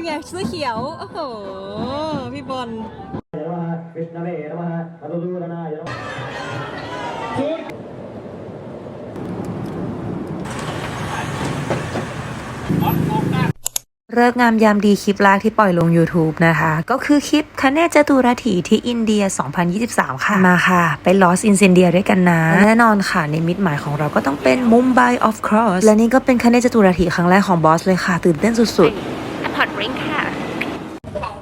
ี่ไงเสื้อเขียว โอ้โห พี่บอลเรมหะมงามยามดีคลิปแรกที่ปล่อยลง YouTube นะคะ ก็คือคลิปคเนจตุรถีที่อินเดีย 2023 ค่ะ มาค่ะ ไปลอสอินเซนเดียด้วยกันนะ แน่นอนค่ะ ในมิตหมายของเราก็ต้องเป็นมุมไบออฟครอสและนี่ก็เป็นคเนจตุรถีครั้งแรกของบอสเลยค่ะ ตื่นเต้นสุดๆ อร์ตริงค่ะ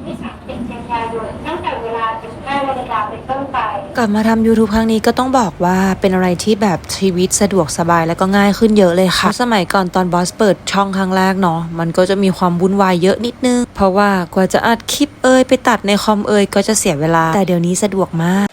ที่30กันยายนตั้งแต่เวลา15นาฬิกาเป็นต้นไปๆกลับมาทำ YouTube ครั้งนี้ก็ต้องบอกว่าเป็นอะไรที่แบบชีวิตสะดวกสบายแล้วก็ง่ายขึ้นเยอะเลยค่ะ สมัยก่อนตอนบอสเปิดช่องครั้งแรกเนาะมันก็จะมีความวุ่นวายเยอะนิดนึง เพราะว่ากว่าจะอัดคลิปเอยไปตัดในคอมเอยก็จะเสียเวลา แต่เดี๋ยวนี้สะดวกมาก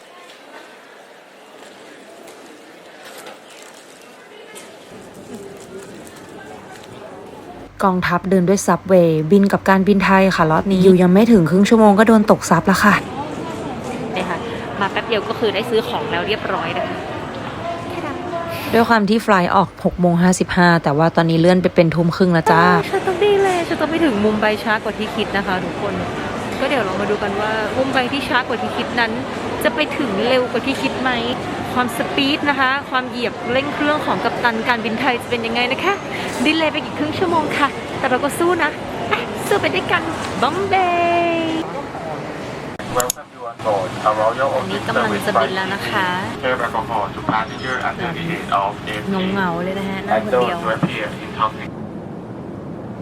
กองทัพเดินด้วยซับเวย์บินกับการบินไทยค่ะรอบนี้อยู่ยังไม่ถึงครึ่งชั่วโมงก็โดนตกซับแล้วค่ะเนี่ยค่ะ มาแป๊บเดียวก็คือได้ซื้อของแล้วเรียบร้อยนะคะด้วยความที่ไฟล์ออก6โมง55 แต่ว่าตอนนี้เลื่อนไปเป็นทุ่มครึ่งแล้วจ้าฉันต้องดีเลยฉันต้องไปถึงมุมไบช้ากว่าที่คิดนะคะทุกคน ก็เดี๋ยวเรามาดูกันว่ามุมไบที่ช้ากว่าที่คิดนั้น จะไปถึงเร็วกว่าที่คิด ไหม ความสปีดนะคะ ความเหยียบเร่งเครื่องของกัปตันการบินไทยจะเป็นยังไงนะคะดีเลยไปอีกครึ่งชั่วโมงค่ะ แต่เราก็สู้นะอะสู้ไปด้วยกันบอมเบย์ Welcome you on board a Royal อันนี้ Ocean กำลัง Service จะบิน flight. แล้วนะคะ Serve alcohol to passenger under the age of เงา18เงาๆเลยนะฮะนั่ง and คนเดียว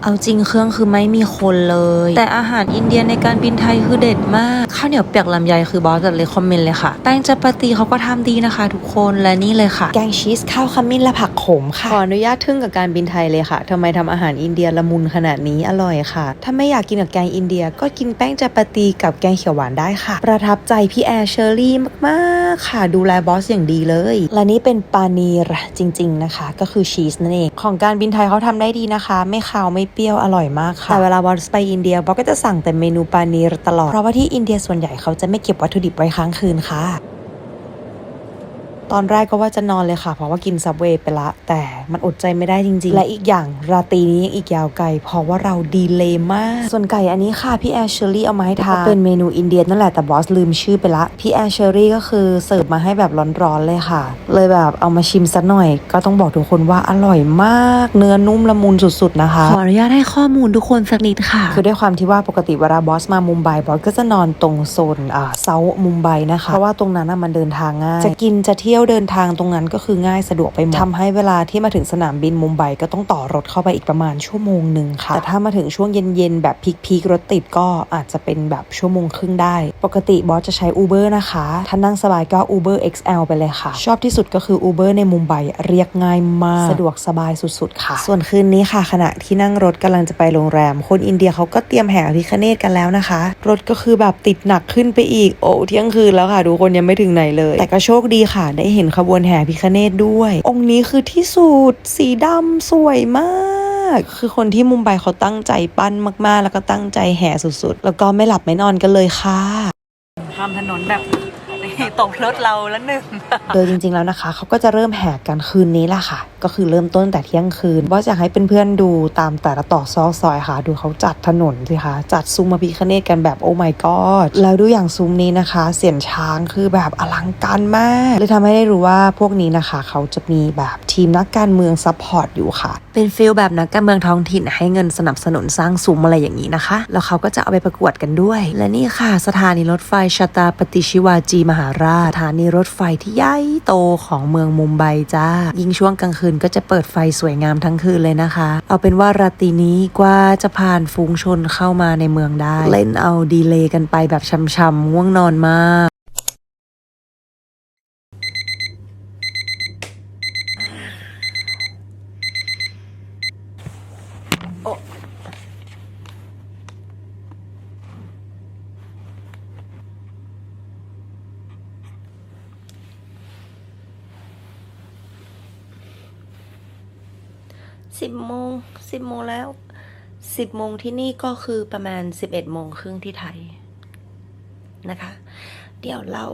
เอาจริงเครื่องคือไม่มีคนเลย แต่อาหารอินเดียในการบินไทยคือเด็ดมากข้าวเหนียวเปียกลำไยคือบอสจัดเลยคอมเมนต์เลยค่ะ แป้งจัปาตีเขาก็ทำดีนะคะ ทุกคนและนี่เลยค่ะ แกงชีสข้าวขมิ้นและผักขมค่ะขออนุญาตทึ่งกับการบินไทยเลยค่ะทำไมทำอาหารอินเดียละมุนขนาดนี้อร่อยค่ะ ถ้าไม่อยากกินกับแกงอินเดียก็กินแป้งจัปาตีกับแกงเขียวหวานได้ค่ะ ประทับใจพี่แอร์เชอรี่มากๆค่ะ ดูแลบอสอย่างดีเลย และนี่เป็นปานีรจริง ๆนะคะ ก็คือชีสนั่นเองของการบินไทยเขาทำได้ดีนะคะ ไม่คาวไม่เปรี้ยวอร่อยมากค่ะแต่เวลาบอสไปอินเดียบอสก็จะสั่งแต่เมนูปานีรตลอดเพราะว่าที่อินเดียส่วนใหญ่เขาจะไม่เก็บวัตถุดิบไว้ค้างคืนค่ะ ตอนแรกก็ว่าจะนอนเลยค่ะ เพราะว่ากินซับเวย์ไปละ แต่มันอดใจไม่ได้จริง ๆ และอีกอย่างราตรีนี้ยังอีกยาวไกล เพราะว่าเราดีเลยมาก ส่วนไก่อันนี้ค่ะพี่แอร์เชอรี่เอามาให้ทานเป็นเมนูอินเดียนั่นแหละแต่บอสลืมชื่อไปละพี่แอร์เชอรี่ก็คือเสิร์ฟมาให้แบบร้อนๆเลยค่ะ เลยแบบเอามาชิมสักหน่อย ก็ต้องบอกทุกคนว่าอร่อยมาก เนื้อนุ่มละมุนสุดๆนะคะขออนุญาตให้ข้อมูลทุกคนสักนิดค่ะ คือด้วยความที่ว่าปกติเวลาบอสมามุมไบบอสก็จะนอนตรงโซนอ่าเซาท์มุมไบนะคะเพราะว่าตรงนั้นน่ะมันเดินทางง่ายจะกินจะเที่ยวเดินทางตรงนั้นก็คือง่ายสะดวกไปหมดทำให้เวลาที่มาถึงสนามบินมุมไบก็ต้องต่อรถเข้าไปอีกประมาณชั่วโมงหนึ่งค่ะ แต่ถ้ามาถึงช่วงเย็นๆ แบบพีคๆรถติดก็อาจจะเป็นแบบชั่วโมงครึ่งได้ ปกติบอสจะใช้ Uber นะคะ ถ้านั่งสบายก็ Uber XL ไปเลยค่ะ ชอบที่สุดก็คือ Uber ในมุมไบเรียกง่ายมาก สะดวกสบายสุดๆค่ะ ส่วนคืนนี้ค่ะ ขณะที่นั่งรถกำลังจะไปโรงแรม คนอินเดียเขาก็เตรียมแห่อภิคเนตกันแล้วนะคะ รถก็คือแบบติดหนักขึ้นไปอีกโอ้เที่ยงคืนแล้วค่ะทุกคนยังไม่ถึงไหนเลย แต่ก็โชคดีค่ะได้เห็นขบวนแห่พิคเนตด้วย องค์นี้คือที่สุดสีดำสวยมากคือคนที่มุมไบเขาตั้งใจปั้นมาก ๆ แล้วก็ตั้งใจแห่สุด ๆ แล้วก็ไม่หลับไม่นอนกันเลยค่ะข้ามถนนแบบ ตกรถเราแล้วหนึ่ง โดยจริงๆแล้วนะคะเขาก็จะเริ่มแห่กันคืนนี้แหละค่ะ ก็คือเริ่มต้นแต่เที่ยงคืนว่าจะให้เพื่อนๆดูตามแต่ละต่อกซอกซอยค่ะ ดูเขาจัดถนนสิคะจัดซุ้มมาพิคเนตกันแบบโอ้ my god แล้วดูอย่างซุ้มนี้นะคะ เสียนช้างคือแบบอลังการมากเลยทำให้ได้รู้ว่าพวกนี้นะคะ เขาจะมีแบบทีมนักการเมืองซัพพอร์ตอยู่ค่ะ เป็นฟิลแบบนักการเมืองท้องถิ่นให้เงินสนับสนุนสร้างซุ้มอะไรอย่างนี้นะคะ แล้วเขาก็จะเอาไปประกวดกันด้วย และนี่ค่ะ สถานีรถไฟชาตาปฏิชิวาจีมหาราชสถานีรถไฟที่ใหญ่โตของเมืองมุมไบจ้า ยิ่งช่วงกลางคืนก็จะเปิดไฟสวยงามทั้งคืนเลยนะคะ เอาเป็นว่าราตรีนี้กว่าจะผ่านฝูงชนเข้ามาในเมืองได้ เล่นเอาดีเลย์กันไปแบบช้ำๆง่วงนอนมาก สิบโมงสิบโมงแล้วสิบโมงที่นี่ก็คือประมาณสิบเอ็ดโมงครึ่งที่ไทยนะคะ เดี๋ยวเรา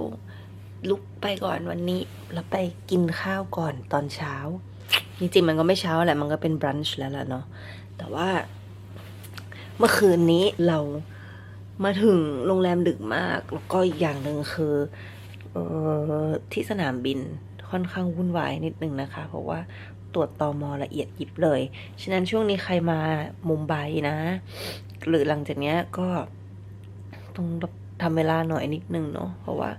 ลุกไปก่อนวันนี้เราไปกินข้าวก่อนตอนเช้า จริงๆมันก็ไม่เช้าแหละ มันก็เป็นบรันช์แล้วล่ะเนาะแต่ว่า เมื่อคืนนี้เรามาถึงโรงแรมดึกมาก แล้วก็อีกอย่างหนึ่งคือเออที่สนามบินค่อนข้างวุ่นวายนิดนึงนะคะ เพราะว่า ตรวจตอมอละเอียดยิบเลย ฉะนั้นช่วงนี้ใครมามุมไบนะ หรือหลังจากเนี้ยก็ต้องทำเวลาหน่อยนิดนึงเนาะเพราะว่า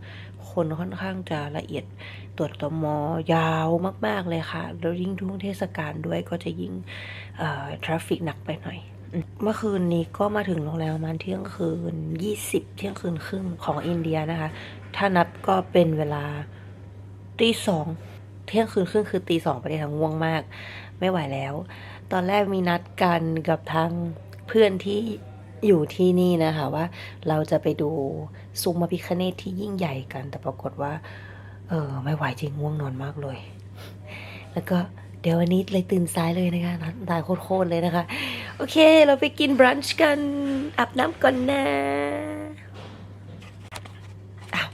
คนค่อนข้างจะละเอียดตรวจตมอยาวมาก ๆ เลยค่ะ แล้วยิ่งช่งเทศกาลด้วยก็จะยิ่งทราฟฟิกหนักไปหน่อย เมื่อคืนนี้ก็มาถึงโรงแรมประมาณเที่ยงคืน 20 เที่ยงคืนครึ่งของอินเดียนะคะ ถ้านับก็เป็นเวลาตีสอง เที่ยงคืนครึ่งคือตีสองไปได้ทั้งง่วงมาก ไม่ไหวแล้ว ตอนแรกมีนัดกันกับทางเพื่อนที่อยู่ที่นี่นะคะว่าเราจะไปดูซุ้มพระพิคเนตที่ยิ่งใหญ่กัน แต่ปรากฏว่า เออไม่ไหวจริงง่วงนอนมากเลย แล้วก็เดี๋ยววันนี้เลยตื่นสายเลยนะคะตายโคตรๆเลยนะคะ โอเค เราไปกินบรันช์กันอาบน้ำก่อนนะอ้าว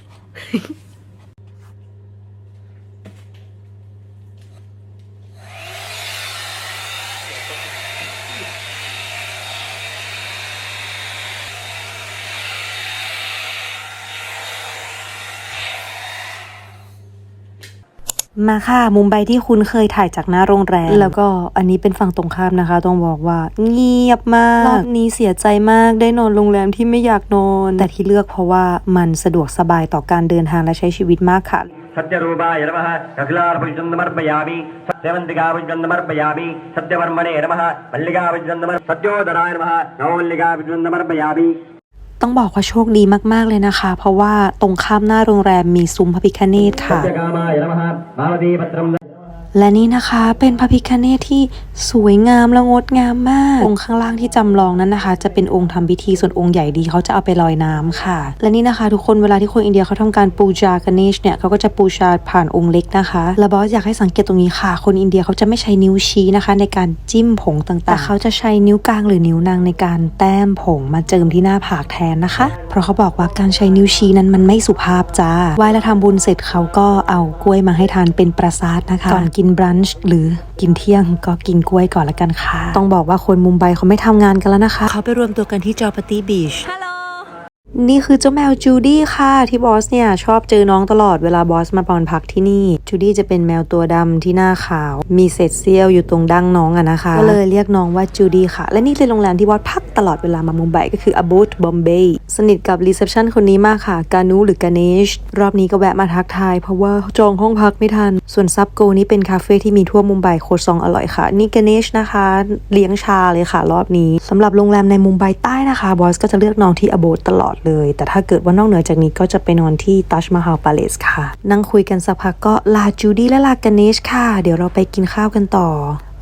มาค่ะ มุมไบที่คุณเคยถ่ายจากหน้าโรงแรม แล้วก็อันนี้เป็นฝั่งตรงข้ามนะคะ ต้องบอกว่า เงียบมาก รอบนี้เสียใจมากได้นอนโรงแรมที่ไม่อยากนอน แต่ที่เลือกเพราะว่ามันสะดวกสบายต่อการเดินทางและใช้ชีวิตมากค่ะ सत्यरूपाय नमः कपिलार्पुजन्दमर्पयामि सत्यवन्तिकापुजन्दमर्पयामि सत्यवर्मणे नमः मल्लिकापुजन्दमर् सत्योदराय नमः नवमल्लिकापुजन्दमर्पयामि ต้องบอกว่าโชคดีมาก ๆ เลยนะคะ เพราะว่าตรงข้ามหน้าโรงแรมมีซุ้มพระพิคเนตค่ะ และนี่นะคะเป็นพระพิคเนตที่สวยงามและงดงามมาก องค์ข้างล่างที่จำลองนั้นนะคะ จะเป็นองค์ทำพิธีส่วนองค์ใหญ่ดีเขาจะเอาไปลอยน้ำค่ะ และนี่นะคะ ทุกคนเวลาที่คนอินเดียเขาทำการปูจากเนชเนี่ยเขาก็จะปูชาผ่านองค์เล็กนะคะและบอสอยากให้สังเกตตรงนี้ค่ะ คนอินเดียเขาจะไม่ใช้นิ้วชี้นะคะ ในการจิ้มผงต่างๆแต่เขาจะใช้นิ้วกลางหรือนิ้วนางในการแต้มผงมาเจิมที่หน้าผากแทนนะคะ เพราะเขาบอกว่าการใช้นิ้วชี้นั้นมันไม่สุภาพจ้าไหว้แล้วทำบุญเสร็จเขาก็เอากล้วยมาให้ทานเป็นประสาทนะคะก่อนกินบรันช์หรือกินเที่ยงก็กินกล้วยก่อนละกันค่ะ ต้องบอกว่าคนมุมไบเขาไม่ทำงานกันแล้วนะคะ เขาไปรวมตัวกันที่จอปาตี้บีช นี่คือเจ้าแมวจูดี้ค่ะ ที่บอสเนี่ยชอบเจอน้องตลอดเวลาบอสมาปอนพักที่นี่ จูดี้จะเป็นแมวตัวดำที่หน้าขาว มีเศษเสี้ยวอยู่ตรงดั้งน้องอะนะคะ ก็เลยเรียกน้องว่าจูดี้ค่ะ และนี่คือโรงแรมที่บอสพักตลอดเวลามามุมไบก็คือ Abode Bombay สนิทกับรีเซพชันคนนี้มากค่ะ กานูหรือกาเนช รอบนี้ก็แวะมาทักทายเพราะว่าจองห้องพักไม่ทัน ส่วนซับโกนี่เป็นคาเฟ่ที่มีทั่วมุมไบโคซองอร่อยค่ะ นี่กาเนชนะคะ เลี้ยงชาเลยค่ะ รอบนี้สำหรับโรงแรมในมุมไบใต้นะคะ บอสก็จะเลือกน้อนที่ Abode ตลอดเลย แต่ถ้าเกิดว่านอกเหนือจากนี้ก็จะไปนอนที่ Taj Mahal Palace ค่ะ นั่งคุยกันสักพักก็ลาจูดี้และลากาเนชค่ะ เดี๋ยวเราไปกินข้าวกันต่อ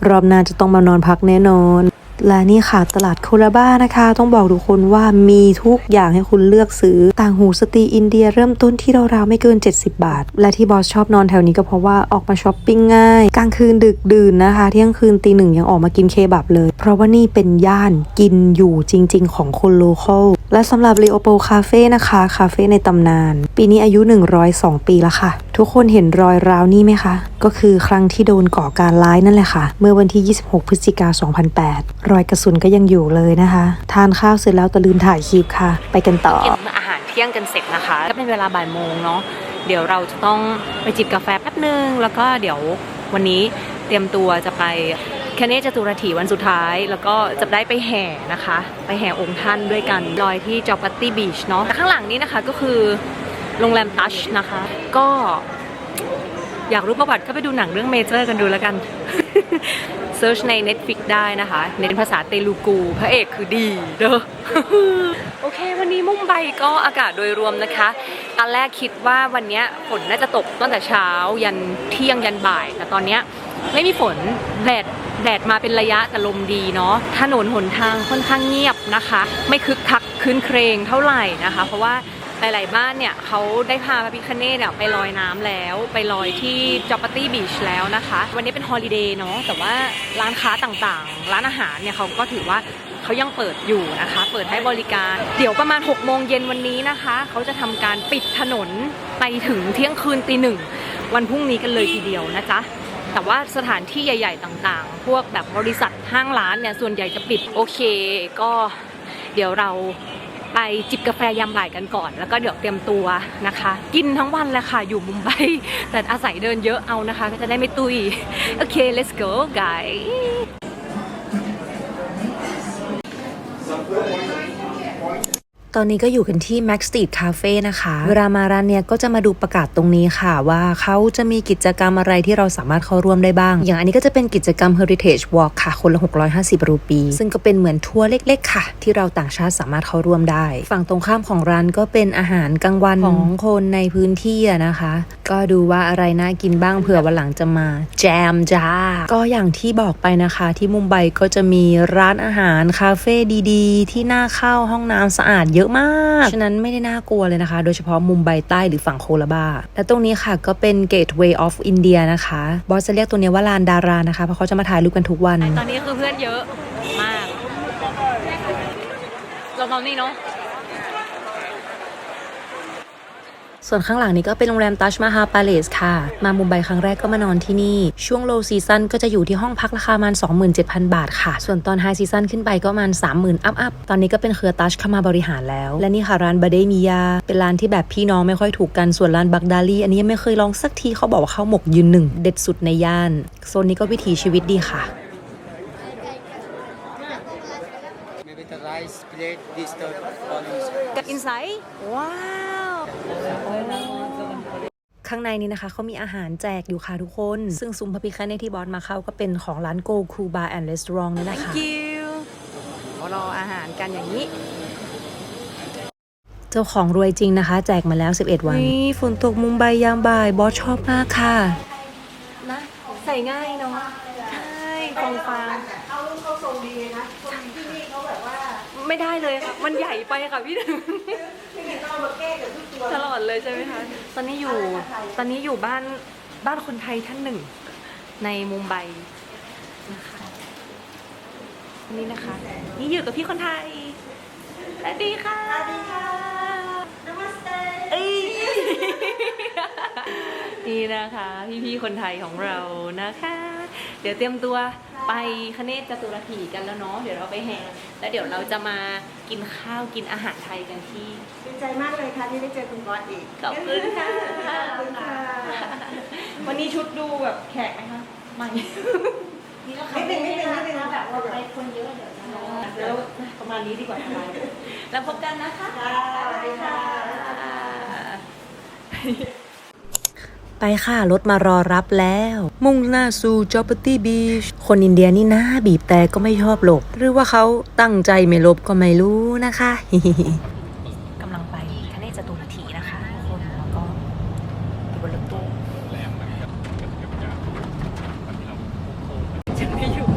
รอบหน้าจะต้องมานอนพักแน่นอน และนี่ค่ะตลาดโคราบ้านะคะ ต้องบอกทุกคนว่ามีทุกอย่างให้คุณเลือกซื้อ ต่างหูสตรีอินเดียเริ่มต้นที่ราวๆไม่เกิน 70 บาท และที่บอสชอบนอนแถวนี้ก็เพราะว่าออกมาช้อปปิ้งง่าย กลางคืนดึกดื่นนะคะ เที่ยงคืนตีหนึ่งยังออกมากินเคบับเลย เพราะว่านี่เป็นย่านกินอยู่จริง ๆ ของคนโลเคอลและสำหรับ l ีโอโปคาเฟ่นะคะ คาเฟ่ในตำนาน ปีนี้อายุ 102 ปีแล้วค่ะ ทุกคนเห็นรอยร้าวนี่ไหมคะ ก็คือครั้งที่โดนก่อการร้ายนั่นแหละค่ะ เมื่อวันที่ 26 พฤศจิกา 2008 รอยกระสุนก็ยังอยู่เลยนะคะ ทานข้าวเสร็จแล้วแต่ลืมถ่ายคลิปค่ะ ไปกันต่อกินอาหารเที่ยงกันเสร็จนะคะ ก็เป็นเวลาบ่ายโมงเนาะ เดี๋ยวเราจะต้องไปจิบกาแฟแป๊บนึง แล้วก็เดี๋ยววันนี้เตรียมตัวจะไปคเนจตุรถีวันสุดท้าย แล้วก็จะได้ไปแห่นะคะ ไปแห่องค์ท่านด้วยกันลอยที่จอปัตตี้บีชเนาะแต่ข้างหลังนี้นะคะก็คือ โรงแรมตัชนะคะ ก็อยากรู้ประวัติก็ไปดูหนังเรื่องเมเจอร์กันดูแล้วกันเซิร์ชใน Netflix ได้นะคะเน้นภาษาเตลูกู พระเอกคือดีเด้อโอเค วันนี้มุมไบก็อากาศโดยรวมนะคะตอนแรกคิดว่าวันนี้ฝนน่าจะตกตั้งแต่เช้า ยันเที่ยงยันบ่าย แต่ตอนนี้ไม่มีฝนแดดแดดมาเป็นระยะแต่ลมดีเนาะถนนหนทางค่อนข้างเงียบนะคะ ไม่คึกคักคืนเครงเท่าไหร่นะคะ เพราะว่า หลาย ๆ บ้านเนี่ยเขาได้พาพระพิคเนตเนี่ยไปลอยน้ำแล้ว ไปลอยที่จอปตี้บีชแล้วนะคะ วันนี้เป็นฮอลิเดย์เนาะแต่ว่าร้านค้าต่างๆ ร้านอาหารเนี่ยเขาก็ถือว่าเขายังเปิดอยู่นะคะ เปิดให้บริการ เดี๋ยวประมาณ6โมงเย็นวันนี้นะคะเขาจะทำการปิดถนนไปถึงเที่ยงคืนตีหนึ่งวันพรุ่งนี้กันเลยทีเดียวนะจ๊ะแต่ว่าสถานที่ใหญ่ ๆ ต่างๆ พวกแบบบริษัทห้างร้านเนี่ยส่วนใหญ่จะปิดโอเค ก็เดี๋ยวเรา ไปจิบกาแฟยามบ่ายกันก่อน แล้วก็เดี๋ยวเตรียมตัวนะคะ กินทั้งวันแหละค่ะ อยู่มุมไบแต่อาศัยเดินเยอะเอานะคะ ก็จะได้ไม่ตุย โอเค let's go guys ตอนนี้ก็อยู่กันที่ Max Street Cafe นะคะ เวลามาร้านเนี้ยก็จะมาดูประกาศตรงนี้ค่ะ ว่าเขาจะมีกิจกรรมอะไรที่เราสามารถเข้าร่วมได้บ้าง อย่างอันนี้ก็จะเป็นกิจกรรม Heritage Walk ค่ะ คนละ 650 รูปี ซึ่งก็เป็นเหมือนทัวร์เล็ก ๆ ค่ะ ที่เราต่างชาติสามารถเข้าร่วมได้ ฝั่งตรงข้ามของร้านก็เป็นอาหารกลางวันของคนในพื้นที่นะคะก็ดูว่าอะไรน่ากินบ้างเผื่อวันหลังจะมา แจมจ้า ก็อย่างที่บอกไปนะคะ ที่มุมไบก็จะมีร้านอาหารคาเฟ่ดีๆ ที่น่าเข้าห้องน้ำสะอาดเยอะมากฉะนั้นไม่ได้น่ากลัวเลยนะคะ โดยเฉพาะมุมไบใต้หรือฝั่งโคลาบาและตรงนี้ค่ะก็เป็น Gateway of India นะคะบอสจะเรียกตัวนี้ว่าลานดารานะคะเพราะเขาจะมาถ่ายรูปกันทุกวัน ตอนนี้คือเพื่อนเยอะมากเราตอนนี้เนาะ ส่วนข้างหลังนี้ก็เป็นโรงแรมตัชมาฮาปาเลสค่ะ มามุมไบครั้งแรกก็มานอนที่นี่ ช่วงโลซีซั o นก็จะอยู่ที่ห้องพักราคาประมาณ27,000 บาทค่ะ ส่วนตอนไฮซีซั o นขึ้นไปก็ประมาณ30,000 อัพอัพตอนนี้ก็เป็นเครือตัชเข้ามาบริหารแล้ว และนี่ค่ะร้านบาเดมิยา เป็นร้านที่แบบพี่น้องไม่ค่อยถูกกันส่วนร้านบักดาลีอันนี้ยังไม่เคยลองสักทีเขาบอกว่าข้าวหมกยืนหนึ่งเด็ดสุดในย่านโซนนี้ก็วิถีชีวิตดีค่ะ Maybe the rice plate, this the olives. กับอินไซด์ว้าว ข้างในนี้นะคะเขามีอาหารแจกอยู่ค่ะทุกคน ซึ่งซุ้มพระพิคเนตที่บอสมาเข้าก็เป็นของร้านโกคูบาร์แอนด์รีสอร์ทนี่นะคะคิวรออาหารกันอย่างนี้ เจ้าของรวยจริงนะคะ แจกมาแล้ว 11 วันนี่ฝนตกมุมไบยามบ่ายบอสชอบมากค่ะนะใส่ง่ายเนาะใช่ฟองฟางเอาเขาทรงดีนะที่นี่เขาแบบว่า ไม่ได้เลยค่ะ มันใหญ่ไปค่ะพี่หนึ่ง ตลอดเลยใช่ไหมคะ ตอนนี้อยู่ ตอนนี้อยู่บ้านบ้านคนไทยท่านหนึ่ง ในมุมไบนะคะนี่นะคะ นี่อยู่กับพี่คนไทย สวัสดีค่ะ สวัสดีค่ะนมัสเตเอ้ยนี่นะคะ พี่ๆคนไทยของเรานะคะ เดี๋ยวเตรียมตัวไปคเนศจตุรถีกันแล้วเนาะ เดี๋ยวเราไปแห่ แล้วเดี๋ยวเราจะมากินข้าวกินอาหารไทยกันที่ ดีใจมากเลยค่ะที่ได้เจอคุณบอสอีกขอบคุณค่ะ ขอบคุณค่ะ วันนี้ชุดดูแบบแขกไหมคะ ไม่ไม่เป็นไม่เป็นไม่เป็นแบบว่าไปคนเยอะเดี๋ยวจะรอแล้วประมาณนี้ดีกว่าค่ะแล้วพบกันนะคะสวัสดีค่ะ ไปค่ะ รถมารอรับแล้ว มุ่งหน้าสู่จอปตี้บีชคนอินเดียนี่นะบีบแต่ก็ไม่ชอบหลบ หรือว่าเขาตั้งใจไม่ลบก็ไม่รู้นะคะกำลังไปคเนจตุรถีนะคะทุกคนแล้วก็อยู่บนรถตู้ฉันไม่อยู่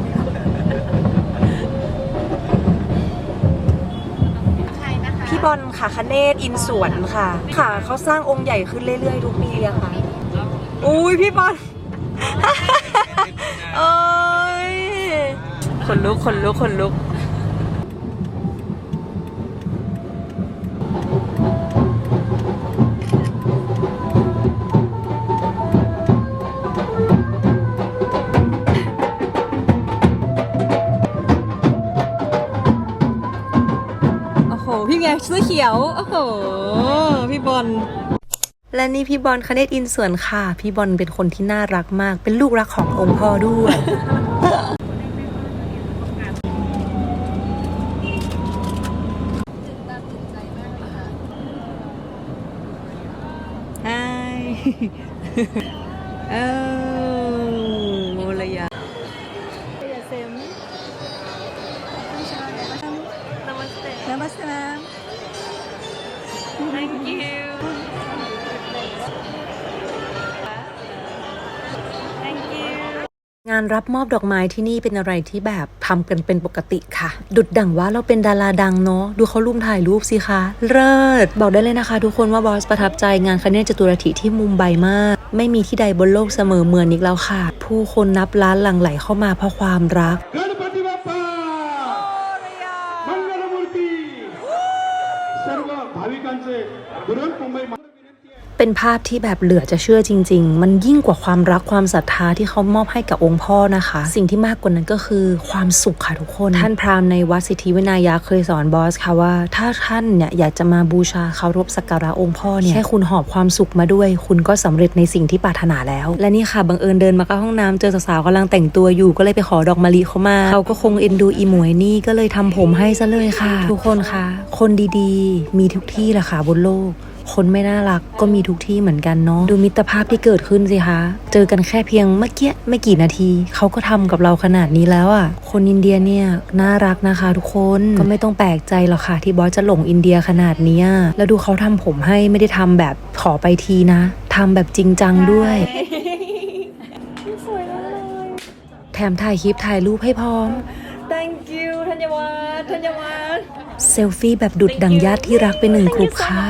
พี่บอลค่ะคเนศอินสวนค่ะ ค่ะเขาสร้างองค์ใหญ่ขึ้นเรื่อยๆ ทุกปีอะค่ะ อุ้ยพี่บอลเอ้ยขนลุกขนลุกขนลุกโอ้โห พี่ไงเสื้อเขียว โอ้โห พี่บอล และนี่พี่บอลคเนตอินส่วนค่ะ พี่บอลเป็นคนที่น่ารักมาก เป็นลูกรักขององค์พ่อด้วยไฮเานรับมอบดอกไม้ที่นี่เป็นอะไรที่แบบทำกันเป็นปกติค่ะ ดุดดั่งว่าเราเป็นดาราดังเนาะดูเขาลุมถ่ายรูปสิคะ เลิศ บอกได้เลยนะคะ ทุกคนว่าบอสประทับใจงานคเนศจตุรถิที่มุมไบมาก ไม่มีที่ใดบนโลกเสมอเหมือนอีกแล้วค่ะ ผู้คนนับล้านหลั่งไหลเข้ามาเพราะความรัก เป็นภาพที่แบบเหลือจะเชื่อจริง ๆ มันยิ่งกว่าความรักความศรัทธาที่เขามอบให้กับองค์พ่อนะคะ สิ่งที่มากกว่านั้นก็คือความสุขค่ะทุกคน ท่านพราหมณ์ในวัดสิทธิวินายาเคยสอนบอสค่ะว่า ถ้าท่านเนี่ยอยากจะมาบูชาเคารพสักการะองค์พ่อเนี่ยแค่คุณหอบความสุขมาด้วย คุณก็สำเร็จในสิ่งที่ปรารถนาแล้ว และนี่ค่ะบังเอิญเดินมาเข้าห้องน้ำเจอสาวๆกำลังแต่งตัวอยู่ก็เลยไปขอดอกมะลิเขามาเขาก็คงเอ็นดูอีหมวยนี่ก็เลยทำผมให้ซะเลยค่ะ ทุกคนคะคนดีๆ มีทุกที่แหละค่ะบนโลก คนไม่น่ารักก็มีทุกที่เหมือนกันเนาะดูมิตรภาพที่เกิดขึ้นสิคะ เจอกันแค่เพียงเมื่อกี้ไม่กี่นาที เขาก็ทำกับเราขนาดนี้แล้วอะ่ะ คนอินเดียเนี่ยน่ารักนะคะ ทุกคนก็ไม่ต้องแปลกใจหรอกค่ะ ที่บอสจะหลงอินเดียขนาดเนี้ยแล้วดูเขาทำผมให้ไม่ได้ทำแบบขอไปทีนะทำแบบจริงจังด้วยแถมถ่ายคลิปถ่ายรูปให้พร้อม thank you ธัญวัฒน์ธัญวัฒน์เซลฟี่แบบดุดดังญาติที่รักไปหนึ่งกลุ่มค่ะ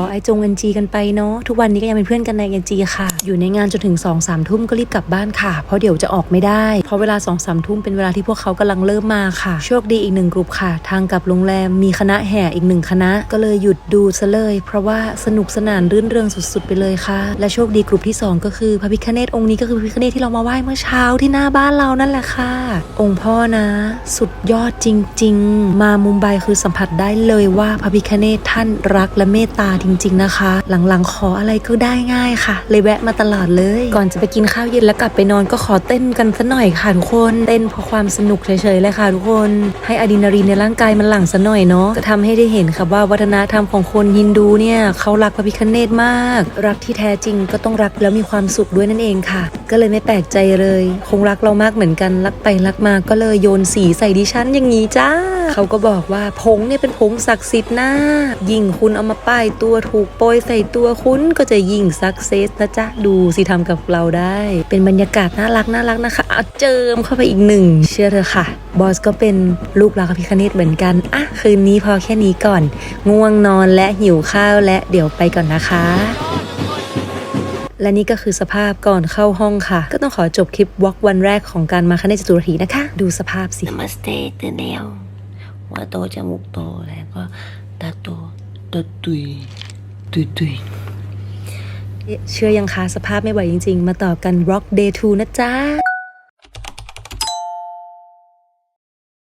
อไอจงเอ็นจีกันไปเนาะทุกวันนี้ก็ยังเป็นเพื่อนกันในเอ็นจีค่ะ อยู่ในงานจนถึง2องสามทุ่มก็รีบกลับบ้านค่ะ เพราะเดี๋ยวจะออกไม่ได้ เพราะเวลา2องสามทุ่มเป็นเวลาที่พวกเขากำลังเริ่มมาค่ะ โชคดีอีกหนึ่งกลุ่มค่ะ ทางกลับโรงแรมมีคณะแห่อีกหนึ่งคณะ ก็เลยหยุดดูซะเลย เพราะว่าสนุกสนานรื่นเริงสุดๆ ไปเลยค่ะ และโชคดีกลุ่มที่สองก็คือพระพิคเนตองค์นี้ก็คือพระพิคเนตที่เรามาไหว้เมื่อเช้าที่หน้าบ้านเรานั่นแหละค่ะ องค์พ่อนะ สุดยอดจริง ๆ มามุมไบคือสัมผัสได้เลยว่าพระพิคเนตท่านรักและเมตตาจริง ๆนะคะ หลังๆขออะไรก็ได้ง่ายค่ะ เลยแวะมาตลอดเลย ก่อนจะไปกินข้าวเย็นแล้วกลับไปนอนก็ขอเต้นกันสัหน่อยค่ะทุกคนเต้นเพราะความสนุกเฉยๆเลยค่ะทุกคนให้อะดรีนาลีนในร่างกายมันหลั่งสัหน่อยเนาะจะทำให้ได้เห็นค่ะว่าวัฒนธรรมของคนฮินดูเนี่ยเขารักพระพิคเนตมาก รักที่แท้จริงก็ต้องรักแล้วมีความสุขด้วยนั่นเองค่ะ ก็เลยไม่แปลกใจเลย คงรักเรามากเหมือนกันรักไปรักมาก็เลยโยนสีใส่ดิฉันอย่างนี้จ้าเขาก็บอกว่าผงเนี่ยเป็นผงศักดิ์สิทธิ์นะยิ่งคุณเอามาป้ายตัวัวถูกโปรยใส่ตัวคุณก็จะยิ่งสักเซสนะจ๊ะ ดูสิทำกับเราได้ เป็นบรรยากาศน่ารักน่ารักนะคะเอาเจิมเข้าไปอีกหนึ่ง เชื่อเถอะค่ะ บอสก็เป็นลูกรักพิคเนตเหมือนกัน อะ คืนนี้พอแค่นี้ก่อน ง่วงนอนและหิวข้าวและเดี๋ยวไปก่อนนะคะและนี่ก็คือสภาพก่อนเข้าห้องค่ะ ก็ต้องขอจบคลิปวอล์กวันแรกของการมาคเนจตุรถีนะคะ ดูสภาพสิมาสเตตื่นแล้วหัวโตจมูกโตแล้วก็ตาโตตาตุยุยตุยเชื่อยังคะสภาพไม่ไหวจริง ๆ มาต่อกัน Rock Day 2 นะจ๊ะ